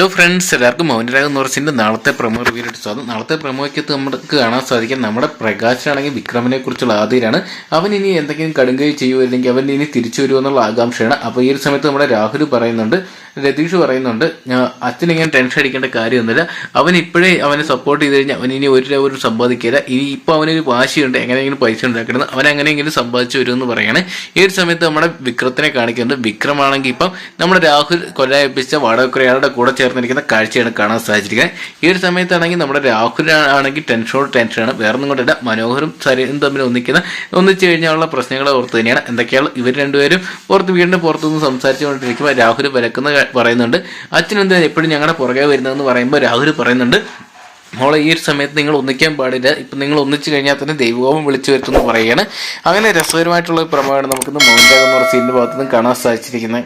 Hello friends എല്ലാവർക്കും മൗനരാഗ് എന്ന് പറഞ്ഞിട്ട് നാളത്തെ പ്രമോ റിവ്യൂട്ട് സ്വാഗതം. നാളത്തെ പ്രമോയ്ക്കത്ത് നമുക്ക് കാണാൻ സാധിക്കും നമ്മുടെ പ്രകാശാണെങ്കിൽ വിക്രമിനെ കുറിച്ചുള്ള ആദ്യമാണ് അവൻ ഇനി എന്തെങ്കിലും കടുങ്കൈ അല്ലെങ്കിൽ അവൻ ഇനി തിരിച്ചു വരുമോ എന്നുള്ള ആകാംക്ഷയാണ്. അപ്പോൾ ഈ ഒരു സമയത്ത് നമ്മുടെ രാഹുൽ പറയുന്നുണ്ട് രതീഷ് പറയുന്നുണ്ട് "ഞാൻ അച്ഛനിങ്ങനെ ടെൻഷൻ അടിക്കേണ്ട കാര്യമൊന്നുമില്ല. അവൻ ഇപ്പോഴേ അവനെ സപ്പോർട്ട് ചെയ്ത് കഴിഞ്ഞാൽ അവൻ ഇനി ഒരു രൂപ പോലും സമ്പാദിക്കില്ല. ഇനി ഇപ്പോൾ അവനൊരു വാശിയുണ്ട് എങ്ങനെയെങ്കിലും പൈസ ഉണ്ടാക്കണം അവൻ അങ്ങനെയെങ്കിലും സമ്പാദിച്ചു വരുമെന്ന് പറയാണ് ഈ ഒരു സമയത്ത് നമ്മുടെ വിക്രത്തിനെ കാണിക്കുന്നുണ്ട്. വിക്രമാണെങ്കിൽ ഇപ്പം നമ്മുടെ രാഹുൽ കൊല്ലായപ്പിച്ച വാടകക്കുറയാളുടെ കൂടെ ചേർന്നിരിക്കുന്ന കാഴ്ചയാണ് കാണാൻ സാധിച്ചിരിക്കുന്നത്. ഈ ഒരു സമയത്താണെങ്കിൽ നമ്മുടെ രാഹുൽ ആണെങ്കിൽ ടെൻഷനോട് ടെൻഷനാണ് വേറെ ഒന്നും കൊണ്ടല്ല. മനോഹരും സരിയും തമ്മിൽ ഒന്നിക്കുന്ന ഒന്നിച്ചു കഴിഞ്ഞാലുള്ള പ്രശ്നങ്ങളെ ഓർത്ത് തന്നെയാണ്. എന്തൊക്കെയാണ്? ഇവർ രണ്ടുപേരും പുറത്ത് വീടിന്റെ പുറത്തുനിന്ന് സംസാരിച്ചുകൊണ്ടിരിക്കുമ്പോൾ രാഹുൽ വിലക്കുന്ന പറയുന്നുണ്ട്. അച്ഛൻ എന്തിനാണ് എപ്പോഴും ഞങ്ങളുടെ പുറകെ വരുന്നതെന്ന് പറയുമ്പോൾ രാഹുൽ പറയുന്നുണ്ട് മോളെ ഈ ഒരു സമയത്ത് നിങ്ങൾ ഒന്നിക്കാൻ പാടില്ല. ഇപ്പം നിങ്ങൾ ഒന്നിച്ചു കഴിഞ്ഞാൽ തന്നെ ദൈവകോപം വിളിച്ചു വരുത്തുമെന്ന് പറയുകയാണ്. അങ്ങനെ രസകരമായിട്ടുള്ള ഒരു പ്രമാണം നമുക്കിന്ന് മൗണ്ടാകുന്ന സീനിന്റെ ഭാഗത്തുനിന്ന് കാണാൻ സാധിച്ചിരിക്കുന്നത്.